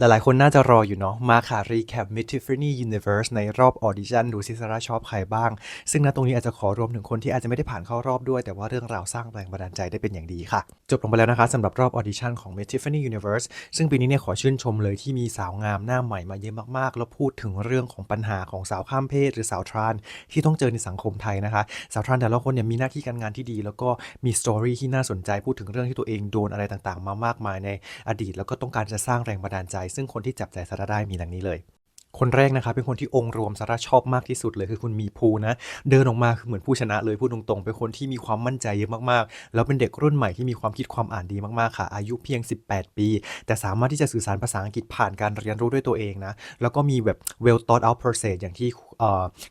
หลายๆ คนน่าจะรออยู่เนาะ มาค่ะรีแคป Mid Tiffany Universe ในรอบออดิชั่นดูซิซาร่าชอบใครบ้าง ซึ่งณตรงนี้อาจจะขอรวมถึงคนที่อาจจะไม่ได้ผ่านเข้ารอบด้วย แต่ว่าเรื่องราวสร้างแรงบันดาลใจได้เป็นอย่างดีค่ะ จบลงไปแล้วนะคะสำหรับรอบออดิชั่นของ Mid Tiffany Universe ซึ่งปีนี้เนี่ยขอชื่นชมเลยที่มีสาวงามหน้าใหม่มาเยอะมากๆ แล้วพูดถึงเรื่องของปัญหาของสาวข้ามเพศ หรือสาวทรานที่ต้องเจอในสังคมไทยนะคะ สาวทรานแต่ละคนเนี่ยมีหน้าที่การงานที่ดี แล้วก็มีสตอรี่ที่น่าสนใจพูดถึงเรื่องที่ตัวเองโดนอะไรต่างๆ มามากมายในอดีต แล้วก็ต้องการจะสร้างแรงบันดาลใจซึ่งคนที่จับใจสาระได้มีดังนี้เลย คนแรกนะครับเป็นคนที่องค์รวมสาระชอบมากที่สุดเลยคือคุณมีภูนะ เดินออกมาคือเหมือนผู้ชนะเลยพูดตรงๆ เป็นคนที่มีความมั่นใจเยอะมากๆ แล้วเป็นเด็กรุ่นใหม่ที่มีความคิดความอ่านดีมากๆค่ะ อายุเพียง 18 ปี แต่สามารถที่จะสื่อสารภาษาอังกฤษผ่านการเรียนรู้ด้วยตัวเองนะแล้วก็มีแบบ well thought out process อย่างที่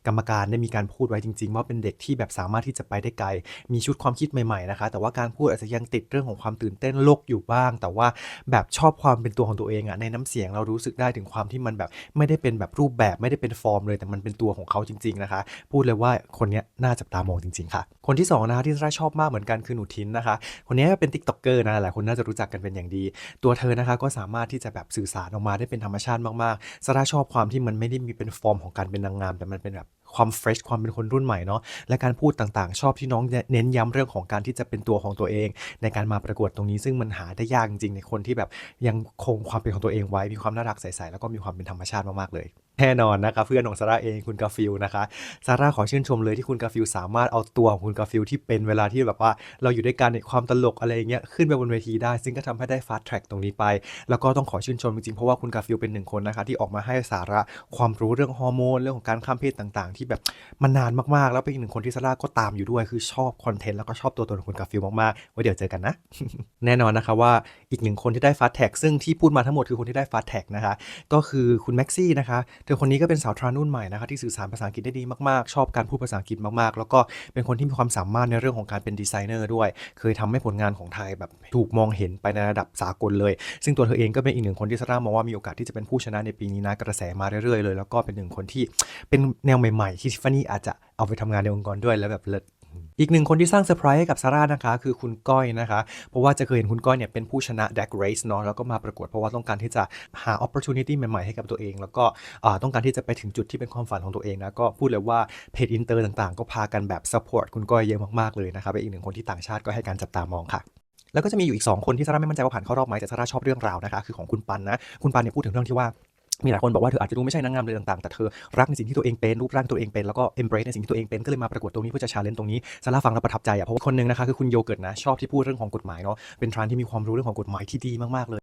กรรมการได้มีการพูดไว้จริง ๆ ว่าเป็นเด็กที่แบบสามารถที่จะไปได้ไกล มีชุดความคิดใหม่ๆนะคะแต่ว่าการพูดอาจจะยังติดเรื่องของความตื่นเต้นโลกอยู่บ้าง แต่ว่าแบบชอบความเป็นตัวของตัวเองอะในน้ำเสียงเรารู้สึกได้ถึงความที่มันแบบไม่ได้เป็นแบบรูปแบบไม่ได้เป็นฟอร์มเลย แต่มันเป็นตัวของเขาจริง ๆนะคะ พูดเลยว่าคนนี้น่าจับตามองจริง ๆ ค่ะ คนที่สองนะคะที่ซาร่าชอบมากเหมือนกันคือหนูทินนะคะ คนนี้เป็นติ๊กต็อกเกอร์นะหลายคนน่าจะรู้จักกันเป็นอย่างดี ตัวเธอนะคะก็สามารถที่จะแบบสื่อสารออกมาได้เป็นธรรมชาติมากๆซาร่าชอบความที่มันไม่ได้มีเป็นฟอร์มของการเป็นนางงามแต่มันเป็นแบบ ความเฟรชความเป็นคนรุ่นใหม่เนาะและการพูดต่างๆ ชอบที่น้องเน้นย้ำเรื่องของการที่จะเป็นตัวของตัวเอง ในการมาประกวดตรงนี้ ซึ่งมันหาได้ยากจริงๆในคนที่แบบยังคงความเป็นของตัวเองไว้มีความน่ารักใสๆแล้วก็มีความเป็นธรรมชาติมากๆเลยแน่นอนนะคะเพื่อนของซาร่าเองคุณกาฟิลนะคะซาร่าขอชื่นชมเลยที่คุณกาฟิลสามารถเอาตัวของคุณกาฟิลที่เป็นเวลาที่แบบว่าเราอยู่ด้วยกันในความตลกอะไรเงี้ยขึ้นไปบนเวทีได้ ซึ่งก็ทำให้ได้ฟาสต์แทร็กตรงนี้ไป แล้วก็ต้องขอชื่นชมจริงๆเพราะว่าคุณกาฟิลเป็นหนึ่งคนนะคะที่ออกมาให้สาระความรู้เรื่องฮอร์โมนเรื่องของการข้ามเพศต่างๆที่แบบมันนานมากๆ แล้วเป็นอีกหนึ่งคนที่ซาร่าก็ตามอยู่ด้วยคือชอบคอนเทนต์แล้วก็ชอบตัวตนของคุณกาฟิลมากๆไว้เดี๋ยวเจอกันนะ แน่นอนนะคะว่าอีกหนึ่งคนที่ได้ฟาสแท็กซึ่งที่พูดมาทั้งหมดคือคนที่ได้ฟาสแท็กนะคะ ก็คือคุณแม็กซี่นะคะเธอคนนี้ก็เป็นสาวทรานุ่นใหม่นะคะที่สื่อสารภาษาอังกฤษได้ดีมากๆ ชอบการพูดภาษาอังกฤษมากๆ แล้วก็เป็นคนที่มีความสามารถในเรื่องของการเป็นดีไซเนอร์ด้วย เคยทำให้ผลงานของไทยแบบถูกมองเห็นไปในระดับสากลเลย ซึ่งตัวเธอเองก็เป็นอีกหนึ่งคนที่ซาร่ามองว่ามีโอกาสที่จะเป็นผู้ชนะในปีนี้นะกระแสมาเรื่อยๆเลย แล้วก็เป็นหนึ่งคนที่เป็นแนวใหม่ๆที่ทิฟฟานี่อาจจะเอาไปทำงานในองค์กรด้วยแล้วแบบเลิศอีกหนึ่งคนที่สร้างเซอร์ไพรส์ให้กับซาร่านะคะ คือคุณก้อยนะคะ เพราะว่าจะเคยเห็นคุณก้อยเนี่ยเป็นผู้ชนะ d a g Race เนาะแล้วก็มาประกวดเพราะว่าต้องการที่จะหา opportunity ใหม่ๆให้กับตัวเอง แล้วก็ต้องการที่จะไปถึงจุดที่เป็นความฝันของตัวเองนะก็พูดเลยว่าเพจอินเตอร์ต่างๆ ก็พากันแบบ support คุณก้อยเยอะมากๆเลยนะครับเป็นอีกหนึ่งคนที่ต่างชาติก็ให้การจับตามองค่ะแล้วก็จะมีอยู่อีก 2 คนที่ซาร่าไม่มั่นใจว่าผ่านเข้ารอบไหมแต่ซาร่าชอบเรื่องราวนะคะคือของคุณปันนะคุณปันเนี่ยพูดถึงเรื่องที่ว่า มีหลายคนบอกว่าเธออาจจะดูไม่ใช่นางงามเลยต่างๆ แต่เธอรักในสิ่งที่ตัวเองเป็นรูปร่างตัวเองเป็นแล้วก็ embrace ในสิ่งที่ตัวเองเป็นก็เลยมาประกวดตรงนี้เพื่อจะชาเลนจ์ตรงนี้ซาร่าฟังแล้วประทับใจอะเพราะว่าคนหนึ่งนะคะคือคุณโยเกิร์ตนะชอบที่พูดเรื่องของกฎหมายเนาะเป็นทรานที่มีความรู้เรื่องของกฎหมายที่ดีมากๆเลย